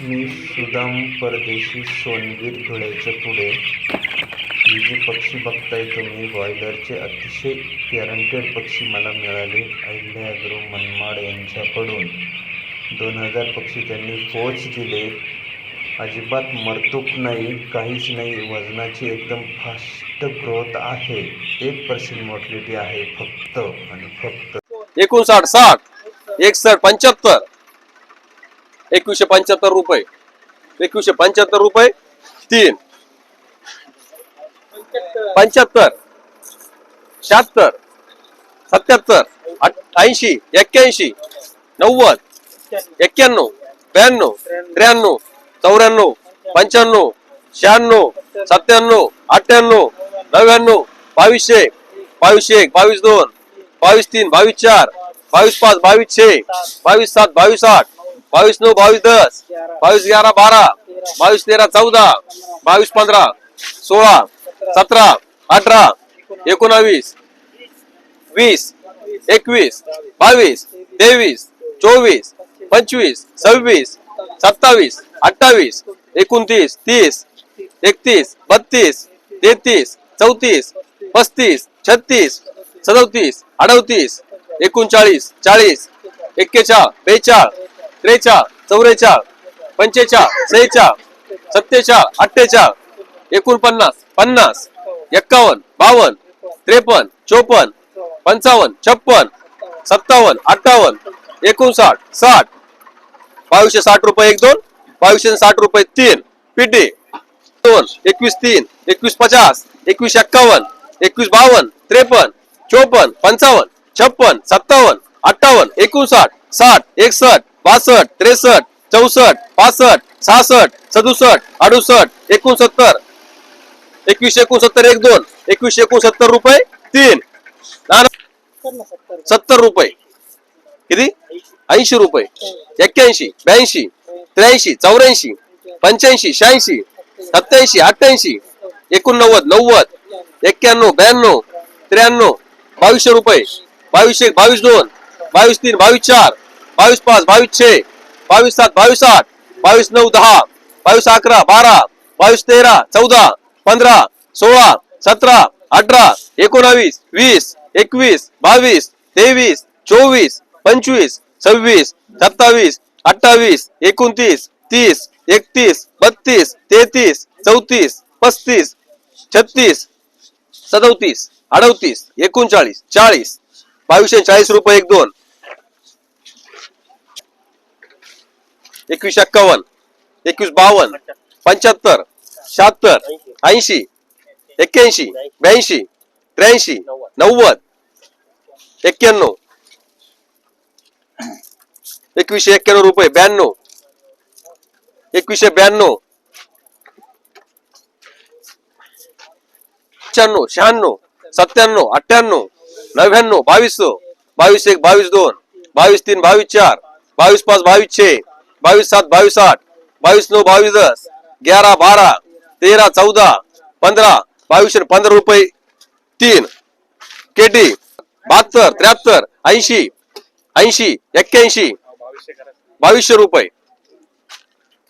मी सुदाम परदेशी सोनगीर धुळ्याच्या पुढे. ही जी पक्षी बघताय तुम्ही बॉयलरचे अतिशय गॅरंटेड पक्षी मला मिळाले. अहिल्या अग्रो मनमाड यांच्याकडून दोन हजार पक्षी त्यांनी पोच दिले. अजिबात मरतूक नाही काहीच नाही. वजनाची एकदम फास्ट ग्रोथ आहे. एक पर्सेंट मॉर्टिलिटी आहे फक्त आणि फक्त. एकोणसाठ साठ एकसष्ट पंच्याहत्तर. एकवीसशे पंच्याहत्तर रुपये. एकवीसशे पंच्याहत्तर रुपये तीन. पंच्याहत्तर शहात्तर सत्याहत्तर ऐंशी एक्क्याऐंशी नव्वद एक्क्याण्णव ब्याण्णव त्र्याण्णव चौऱ्याण्णव पंच्याण्णव शहाण्णव सत्त्याण्णव अठ्ठ्याण्णव नव्याण्णव बावीसशे बावीस एक बावीस दोन बावीस तीन बावीस चार बावीस पाच बावीस छे बावीस सात बावीस आठ बावीस नऊ बावीस दस बावीस ग्यारह बारा बावीस तेरा चौदा बावीस पंधरा सोळा सतरा. अठरा एकोणावीस. वीस एकवीस. बावीस. तेवीस चोवीस पंचवीस. सव्वीस सत्तावीस अठ्ठावीस एकोणतीस तीस एकतीस बत्तीस तेहतीस चौतीस पस्तीस छत्तीस सदोतीस अडतीस एकोणचाळीस चाळीस एक्केचाळ बेचाळ त्रेचाळ चौवेचाळ पंचेचाळ सेहेचाळ सत्तेचाळ अठ्ठेचाळ एकोणपन्नास पन्नास एक्कावन्न बावन्न त्रेपन्न चोपन्न पंचावन्न छप्पन सत्तावन्न अठ्ठावन्न एकोणसाठ साठ. बावीसशे साठ रुपये एक दोन बावीसशे साठ रुपये तीन. पिटी दोन एकवीस तीन एकवीस पचास एकवीस एक्कावन्न एकवीस बावन्न त्रेपन्न चोपन्न पंचावन्न छप्पन सत्तावन्न अठ्ठावन्न एकोणसाठ साठ एकसष्ट बासष्ट त्रेसष्ट चौसष्ट पासष्ट सहासष्ट सदुसष्ट अडुसष्ट एकोणसत्तर. एकवीसशे एकोणसत्तर एक दोन एकवीसशे एकोणसत्तर रुपये तीन. सत्तर रुपये. किती? ऐंशी रुपये. एक्क्याऐंशी ब्याऐंशी त्र्याऐंशी चौऱ्याऐंशी पंच्याऐंशी शहाऐंशी सत्याऐंशी अठ्ठ्याऐंशी एकोणनव्वद नव्वद एक्क्याण्णव ब्याण्णव त्र्याण्णव बावीसशे रुपये. बावीसशे एक, बावीस दोन बावीस तीन बावीस चार. बावीस पाच बावीस छे बावीस सात बावीस आठ बावीस नऊ दहा बावीस अकरा बारा बावीस तेरा चौदा पंधरा सोळा सतरा अठरा एकोणावीस वीस एकवीस बावीस तेवीस चोवीस पंचवीस सव्वीस सत्तावीस अठ्ठावीस एकोणतीस तीस एकतीस बत्तीस तेहतीस चौतीस पस्तीस छत्तीस सदोतीस अडतीस एकोणचाळीस चाळीस बावीसशे चाळीस रुपये एक दोन. एकवीस एक्कावन्न एकवीस बावन्न पंच्याहत्तर शहात्तर ऐंशी एक्क्याऐंशी ब्याऐंशी त्र्याऐंशी नव्वद एक्क्याण्णव. एकवीसशे एक्क्याण्णव रुपये ब्याण्णव. एकवीसशे ब्याण्णव. पंच्याण्णव शहाण्णव सत्त्याण्णव अठ्ठ्याण्णव नव्याण्णव बावीस बावीस एक बावीस दोन बावीस तीन बावीस चार बावीस पाच बावीस छे बावीस सात बावीस आठ बावीस नऊ बावीस दस ग्यारह बारा तेरा चौदा पंधरा बावीसशे पंधरा रुपये तीन केटी बहात्तर त्र्याहत्तर ऐंशी ऐंशी एक्क्याऐंशी बावीसशे रुपये.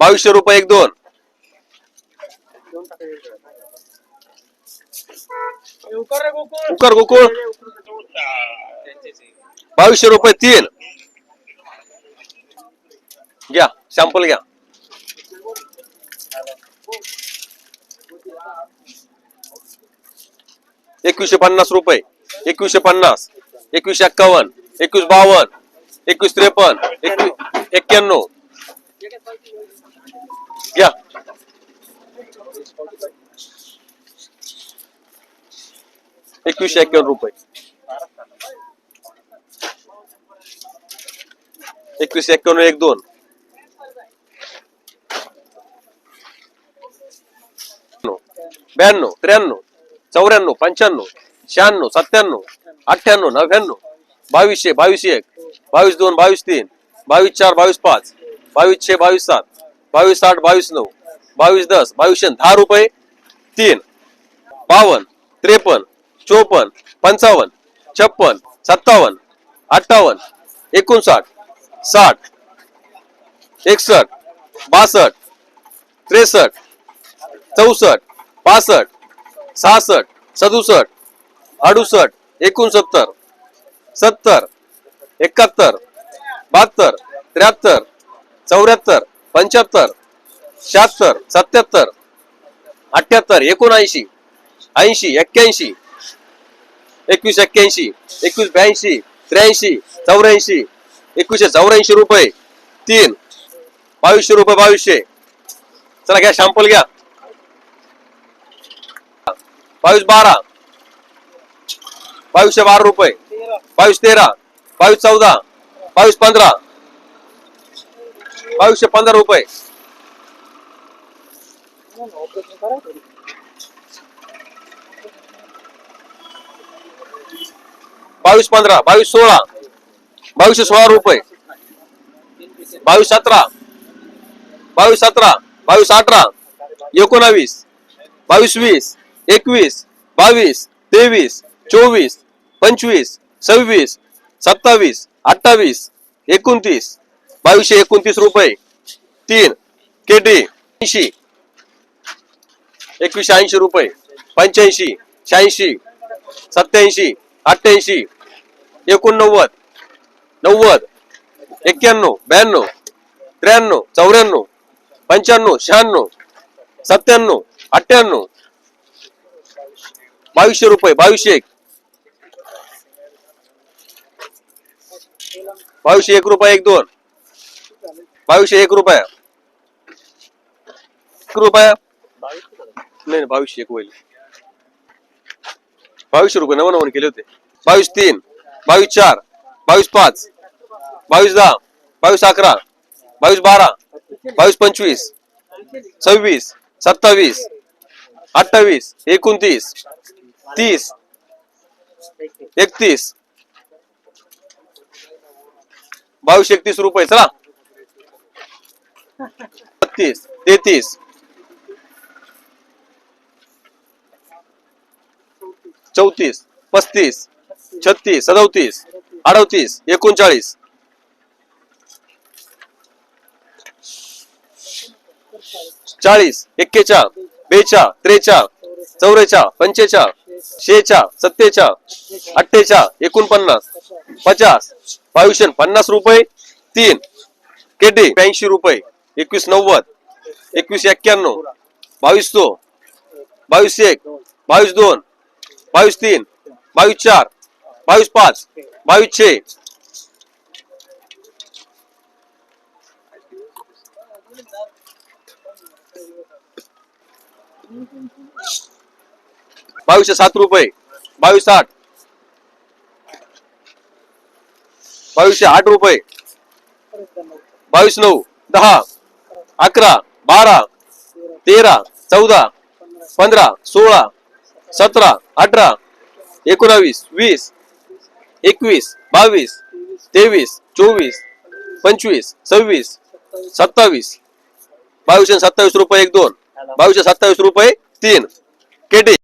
बावीसशे रुपये एक दोन. कुकर गोकुळ. बावीसशे रुपये तीन. घ्या सॅम्पल घ्या. एकवीसशे पन्नास रुपये एकवीसशे पन्नास एकवीसशे एक्कावन्न एकवीस बावन्न एकवीस त्रेपन्न एकवीस एक्क्याण्णव. घ्या. एकवीसशे एक्क्याण्णव रुपये. एकवीसशे एक्क्याण्णव एक दोन. ब्याण्णव त्र्याण्णव चौऱ्याण्णव पंच्याण्णव शहाण्णव सत्त्याण्णव अठ्ठ्याण्णव नव्याण्णव बावीसशे बावीस एक बावीस दोन बावीस तीन बावीस चार बावीस पाच बावीस छे बावीस सात बावीस आठ बावीस नऊ बावीस दस बावीसशे दहा रुपये तीन बावन्न त्रेपन्न चोपन्न पंचावन्न छप्पन सत्तावन्न अठ्ठावन्न एकोणसाठ साठ एकसष्ट बासष्ट त्रेसष्ट चौसष्ट पासष्ट सहासष्ट सदुसष्ट अडुसष्ट एकोणसत्तर सत्तर एकाहत्तर बहात्तर त्र्याहत्तर चौऱ्याहत्तर पंच्याहत्तर शहात्तर सत्याहत्तर अठ्याहत्तर एकोणऐंशी ऐंशी एक्क्याऐंशी एकवीस एक्क्याऐंशी एकवीस ब्याऐंशी त्र्याऐंशी चौऱ्याऐंशी एकवीसशे चौऱ्याऐंशी रुपये तीन बावीसशे रुपये बावीसशे. चला घ्या शॅम्पल घ्या. बावीस बारा. बावीसशे बारा रुपये. बावीस तेरा. बावीस चौदा. बावीस पंधरा. बावीसशे पंधरा रुपये. बावीस पंधरा. बावीस सोळा. बावीसशे सोळा रुपये. बावीस सतरा. बावीस सतरा. बावीस अठरा. एकोणावीस. बावीस वीस. एकवीस बावीस तेवीस चोवीस पंचवीस सव्वीस सत्तावीस अठ्ठावीस एकोणतीस बावीसशे एकोणतीस रुपये. तीन केटी ऐंशी एकवीसशे ऐंशी रुपये. पंच्याऐंशी शहाऐंशी सत्याऐंशी अठ्ठ्याऐंशी एकोणनव्वद नव्वद एक्क्याण्णव ब्याण्णव त्र्याण्णव चौऱ्याण्णव पंच्याण्णव शहाण्णव सत्त्याण्णव अठ्ठ्याण्णव बावीसशे रुपये बावीसशे एक. बावीसशे एक रुपये एक दोन. बावीसशे एक रुपया. एक रुपया. नाही बावीसशे एक होईल. बावीसशे रुपये नवं नवन केले होते. बावीस तीन बावीस चार बावीस पाच बावीस दहा बावीस अकरा बावीस बारा बावीस पंचवीस सव्वीस सत्तावीस अठ्ठावीस एकोणतीस तीस. एकतीस. बावीस एकतीस रुपये चला. बत्तीस तेहतीस. चौतीस पस्तीस छत्तीस सदौतीस अडतीस एकोणचाळीस. चाळीस एक्केचाळ बेचाळ त्रेचाळ चौरेचा पंचेचाळ शेचा सत्तेचा अठ्ठेचा एकोणपन्नास पचास बावीसशे पन्नास रुपये तीन केटी ब्याऐंशी रुपये एकवीस नव्वद एकवीस एक्क्याण्णव बावीस सो बावीस एक बावीस दोन बावीस तीन बावीस चार बावीस पाच बावीस छे. बावीसशे सात रुपये. बावीस आठ. बावीसशे आठ रुपये. बावीस नऊ दहा अकरा बारा तेरा चौदा पंधरा सोळा सतरा अठरा एकोणावीस वीस एकवीस बावीस तेवीस चोवीस पंचवीस सव्वीस सत्तावीस. बावीसशे सत्तावीस रुपये एक दोन. बावीसशे सत्तावीस रुपये तीन. केटी.